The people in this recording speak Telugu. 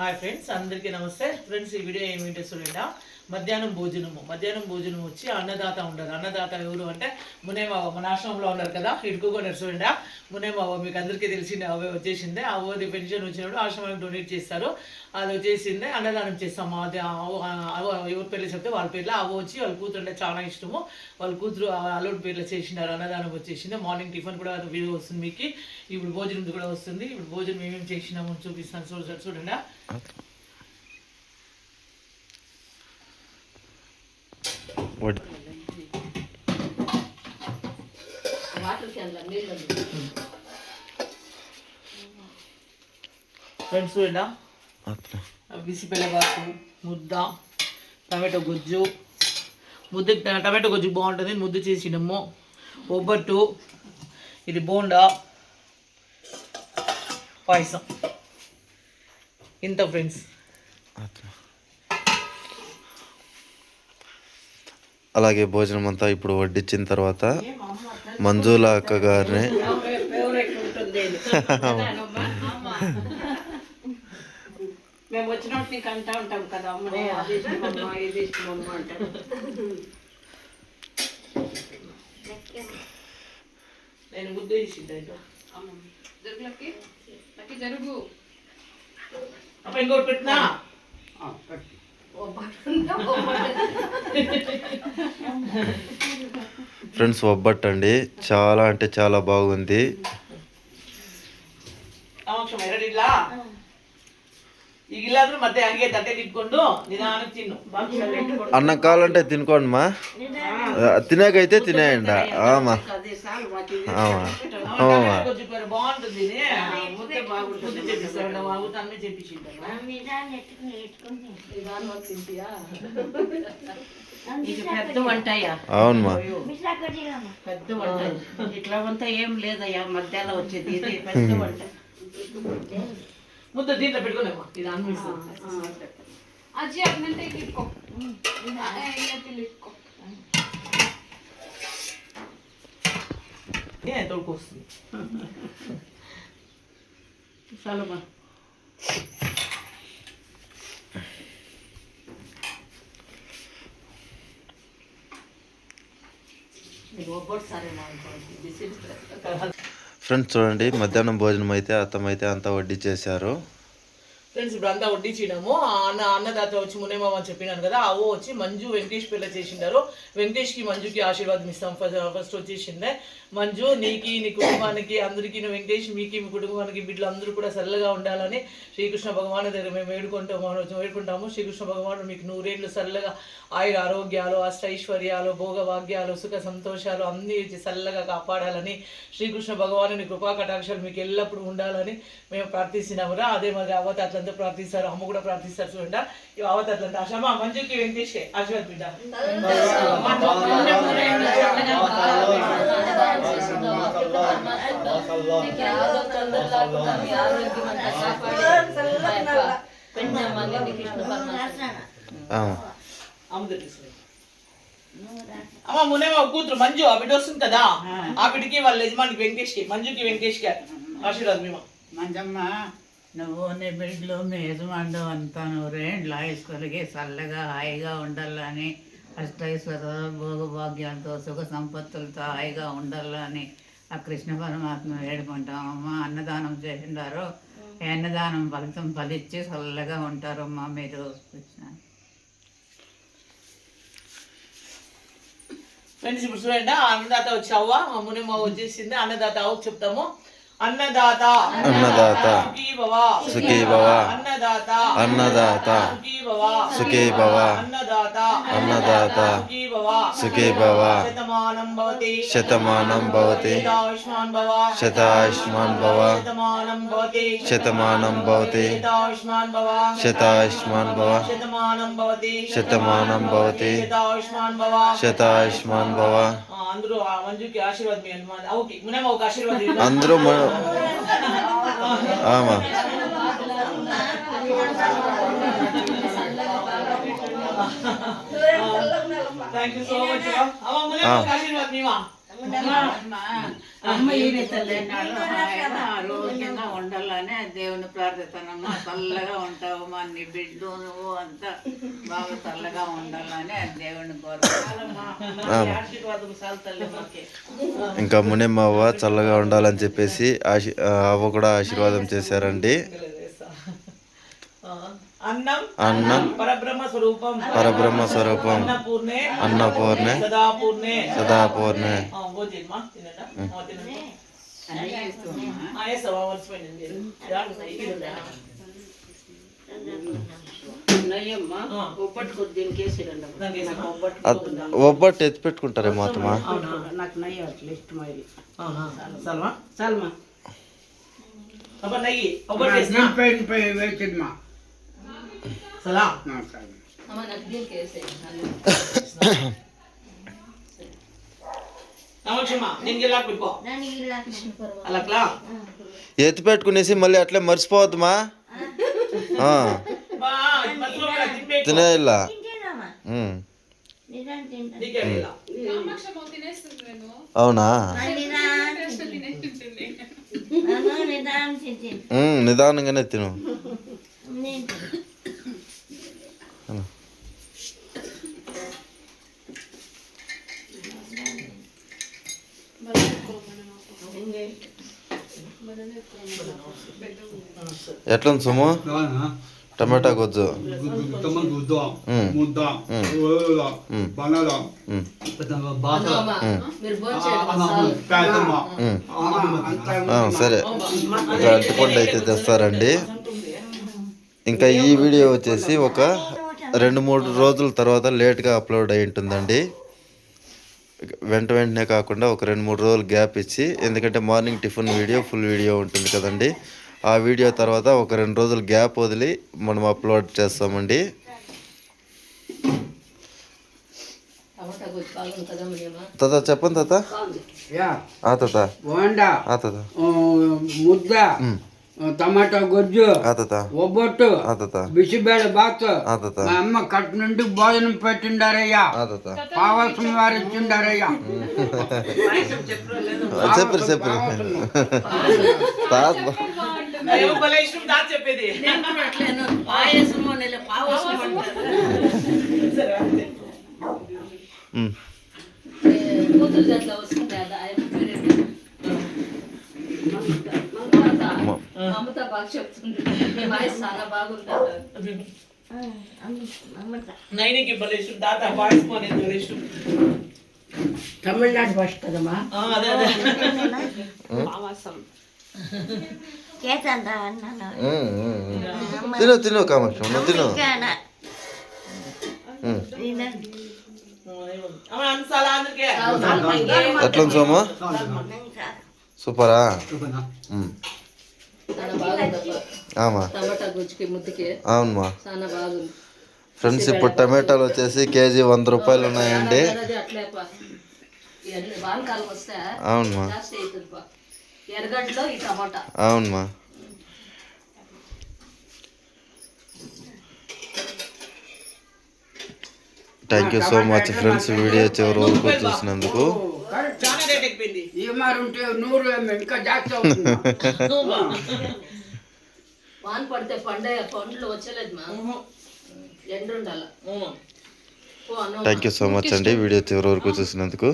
హాయ్ ఫ్రెండ్స్ అందరికీ నమస్తే. ఫ్రెండ్స్ ఈ వీడియో ఏమిటో చూడండి. మధ్యాహ్నం భోజనము. మధ్యాహ్నం భోజనం వచ్చి అన్నదాత ఉండరు. అన్నదాత ఎవరు అంటే మునేమావ మన ఆశ్రమంలో ఉన్నారు కదా ఇడుకోకుండా చూడండి. మునేమావ మీకు అందరికీ తెలిసిందే అవే వచ్చేసిందే. ఆ ఓది పెన్షన్ వచ్చినప్పుడు ఆశ్రమానికి డొనేట్ చేస్తారు. అది వచ్చేసిందే అన్నదానం చేస్తాము అది ఎవరి పేర్లు చెప్తే వాళ్ళ పేర్లు. అవి వచ్చి వాళ్ళ కూతురు అంటే చాలా ఇష్టము. వాళ్ళ కూతురు అల్లుడి పేర్లు చేసినారు. అన్నదానం వచ్చేసింది. మార్నింగ్ టిఫిన్ కూడా వీడియో వస్తుంది మీకు. ఇప్పుడు భోజనం కూడా వస్తుంది. ఇప్పుడు భోజనం ఏమేమి చేసినాము చూపిస్తాను. చూడండి చూడండి. వడ్- ఫ్రెండ్స్ చూడండి అట్లా. బిసిపెల్లబాకు ముద్ద టమాటో గుజ్జు. ముద్ద టమాటో గుజ్జు బాగుంటుంది ముద్ద చేసినాము ఒబ్బట్టు ఇది బోండా. పాయసం. ఇంత ఫ్రెండ్స్. అలాగే భోజనం అంతా ఇప్పుడు వడ్డించిన తర్వాత మంజుల అక్క గారిని మేము వచ్చినప్పుడు నీకు అంటా ఉంటాం కదా అమ్మనే అది ఇష్టమమ్మా ఇది ఇష్టమమ్మా అంటారు నేను ముద్ద చేసింది జరుగులకి? లకి జరుగు. అప్పుడు ఇంకోటి పెట్టినా? ఫ్రెండ్స్ ఒబ్బట్టండి చాలా అంటే చాలా బాగుంది. అవసరం ಎರಡಿಲ್ಲ ಈಗಿಲ್ಲಾದ್ರೂ ಮತ್ತೆ ಹಂಗೆ ತಟ್ಟೆ ಇಟ್ಕೊಂಡು ನಿಧಾನಕ್ಕೆ ತಿನ್ನು ಬಾಕ್ಸಲ್ಲಿ ಇಟ್ಕೊಂಡು అన్నం కావాలంటే తినుకోండి మా తినేకైతే తినేయండి ఆమా అది సాల్ మాకు ఇది. ఆమా ఆ, ఆమా టమాటా కొంచెం పేరు బాగుంటుంది ఇది. ముద్ద బాగుంటుంది ముద్ద చేపిస్తాడు బాగుంది అన్నీ చేపించింటావా నిదానంగా తింటియా ఇది పెద్ద వంటయ్యా అవును మా పెద్ద వంట ఇట్లా వంట ఏం లేదయ్యా మధ్యాహ్నం వచ్చేది ఇది పెద్ద వంట ముద్ద దీంట్లో పెట్టుకునేమా ఇది అనిపిస్తుంది ಅಜ್ಜಿ ಅದನ್ನಂತೆ ಇಟ್ಕೊ ಇಲ್ಲಿ ಇಟ್ಕೊ ఏ తోడుకొస్తుంది చాలమ్మా నీకు ఒబ్బడు సరేనా అనుకోండి బిసి ఫ్రెండ్స్ చూడండి మధ్యాహ్నం భోజనం అయితే అత్తమైతే అంతా వడ్డించేశారు ఫ్రెండ్స్ ఇప్పుడు అంతా వడ్డించినాము. ఆ అన్న అన్నదాత వచ్చి మునేమామ అని చెప్పినాను కదా అవో వచ్చి మంజు వెంకటేష్ పిల్ల చేసిండారు. వెంకటేష్కి మంజుకి ఆశీర్వాదం ఇస్తాం. First first వచ్చేసిందే. మంజు నీకి నీ కుటుంబానికి అందరికీ వెంకటేష్ మీకి మీ కుటుంబానికి బిడ్డలు అందరూ కూడా చల్లగా ఉండాలని శ్రీకృష్ణ భగవాన్ దగ్గర మేము వేడుకుంటాము వేడుకుంటాము. శ్రీకృష్ణ భగవానుడు మీకు నూరేళ్ళు చల్లగా ఆయుర ఆరోగ్యాలు అష్టైశ్వర్యాలు భోగభాగ్యాలు సుఖ సంతోషాలు అన్ని ఇచ్చి చల్లగా కాపాడాలని శ్రీకృష్ణ భగవాను కృపా కటాక్షాలు మీకు ఎల్లప్పుడూ ఉండాలని మేము ప్రార్థిస్తున్నాము రా. అదే మరి అవతాట్లంతా ప్రార్థిస్తారు అమ్మ కూడా ప్రార్థిస్తారు చూడండి. ఈ అవతాట్లంతా అశమా మంజుకి వెంకటేష్కే ఆశీర్వాద బిడ్డ ఆమా అమ్మ తెలుసు కూతురు మంజు ఆ బిడ్డ వస్తుంది కదా. ఆ బిడ్డకి వాళ్ళ యజమానికి వెంకటేష్కి మంజుకి వెంకటేష్ గారు ఆశీర్వాదం మేము మంజమ్మ నువ్వు నీ బిడ్డలు మీ యజమానుడు అంతా నూరేండ్లు ఆయుష్కొలిగి చల్లగా హాయిగా ఉండాలని అష్టైశ్వర్య భోగభాగ్యాలతో సుఖ సంపత్తులతో హాయిగా ఉండాలని ఆ కృష్ణ పరమాత్మ వేడుకుంటామమ్మా అన్నదానం చేసిండారు. అన్నదానం ఫలితం ఫలిచ్చి చల్లగా ఉంటారమ్మా మీరు. కృష్ణ ఫ్రెండ్స్ ఇప్పుడు చూడండి అన్నదాత వచ్చావా మా మునిమ వచ్చేసింది. అన్నదాత చెప్తాము. అన్నదాత. అన్నదాత. సుఖీ భవ సుఖీ భవ అన్నదాత అన్నదాత సుఖీ భవ సుఖీ భవ అన్నదాత అన్నదాత సుఖీ భవ సుఖీ భవ శతమానం భవతి శతమానం భవతి శతాయుష్మాన్ భవ శతాయుష్మాన్ భవ శతమానం భవతి శతమానం భవతి శతాయుష్మాన్ భవ శతాయుష్మాన్ భవ శతమానం భవతి శతమానం భవతి శతాయుష్మాన్ భవ శతాయుష్మాన్ భవ ఆ, అందరూ ఆ మంజుకి ఆశీర్వాదం మీ అన్నమాట ఓకే మునేమ ఒక ఆశీర్వాదం ఇవ్వు. అందరూ మ- ఆమా థ్యాంక్ యూ సో మచ్ అమ్మ మునేమ హాయిగా ఆరోగ్యంగా ఉండాలని దేవుని ప్రార్థిస్తానమ్మా చల్లగా ఉంటావమ్మా నీ బిడ్డ నువ్వు అంతా బాగా చల్లగా ఉండాలని దేవుని ఇంకా మునిమ్మ అవ్వ చల్లగా ఉండాలని చెప్పేసి ఆశీ ఆ అవ్వ కూడా ఆశీర్వాదం చేశారండి. అన్నం అన్నం పరబ్రహ్మ స్వరూపం. పరబ్రహ్మ స్వరూపం. అన్నపూర్ణే. అన్నపూర్ణే. సదాపూర్ణే. సదాపూర్ణే. ఒబ్బట్టు ఒబ్బట్టు ఎత్తి పెట్టుకుంటారేమో అత్తమా? నాకు నయ్య ఇష్టం అది. సల్మా. సల్మా? నెయ్యి. ఒకటి సలా దీనికి ఎత్తి పెట్టుకునేసి మళ్ళీ అట్లే మర్చిపోవద్దుమా? ఆ, బా మధ్యలో కూడా తిప్పేయకు. తినేయాల ఉమ్. నీకే ఇలా. కామాక్షమ్మ తినేస్తుంది నేను అవునా టేస్ట్ తినేస్తుంది ఉమ్, నిదానంగానే తిను ఎట్లా సొమ్ము టమాటా గొజ్జు. సరే. ఇంకా అరటిపండు అయితే తెస్తారండి. ఇంకా ఈ వీడియో వచ్చేసి ఒక రెండు మూడు రోజుల తర్వాత లేట్గా అప్లోడ్ అయి ఉంటుందండి. వెంట వెంటనే కాకుండా ఒక రెండు మూడు రోజులు గ్యాప్ ఇచ్చి ఎందుకంటే morning tiffin video full video ఉంటుంది కదండి. ఆ వీడియో తర్వాత ఒక రెండు రోజులు గ్యాప్ వదిలి మనం అప్లోడ్ చేస్తామండి. తాత చెప్పండి తాత. ఆ తాత. బోండా ఆ తాత. ఆ, ముద్ద. టమాటా గొజ్జు ఒబ్బొట్టు బిసిబేళ బాత్ మా అమ్మ కట్టు నుండి భోజనం పెట్టిండారయ్యా. పావసం వారు ఇచ్చిండారయ్యా. చెప్పరు చెప్పరు. తాత. చెప్పేది పాయసము పావసం. ఉమ్. కూతురు దాంట్లో వస్తుంది అది ఆయన పేరు అమ్మ. మమత బాగా చెప్తుంది. చాలా బాగుంటుంది నైనికి ఇష్టం. తాత వాయిస్ అనేది భలే ఇష్టం? తమిళనాడు భాష కదమ్మా? ఆ, అదే అదే. ఉమ్. తిను తిను కామాక్షి తిను. ఎట్లా సోము? సూపరా? ఆమా. టమాటా గుజ్జుకి ముద్దుకి. అవునమ్మా. చాలా బాగుంది. ఫ్రెండ్స్ ఇప్పుడు టమాటాలు వచ్చేసి కేజీ వంద రూపాయలు ఉన్నాయండి. అవునమ్మా. ఎర్రగడ్డలో ఈ టమాటా. అవునమ్మా. Thank you so much friends video చివరి వరకు చూసినందుకు. వాన పడితే పండే పండ్లు వచ్చలేదు మా. ఎండ ఉండాల థ్యాంక్ యూ సో మచ్ అండి. వీడియో చివరి వరకు చూసినందుకు.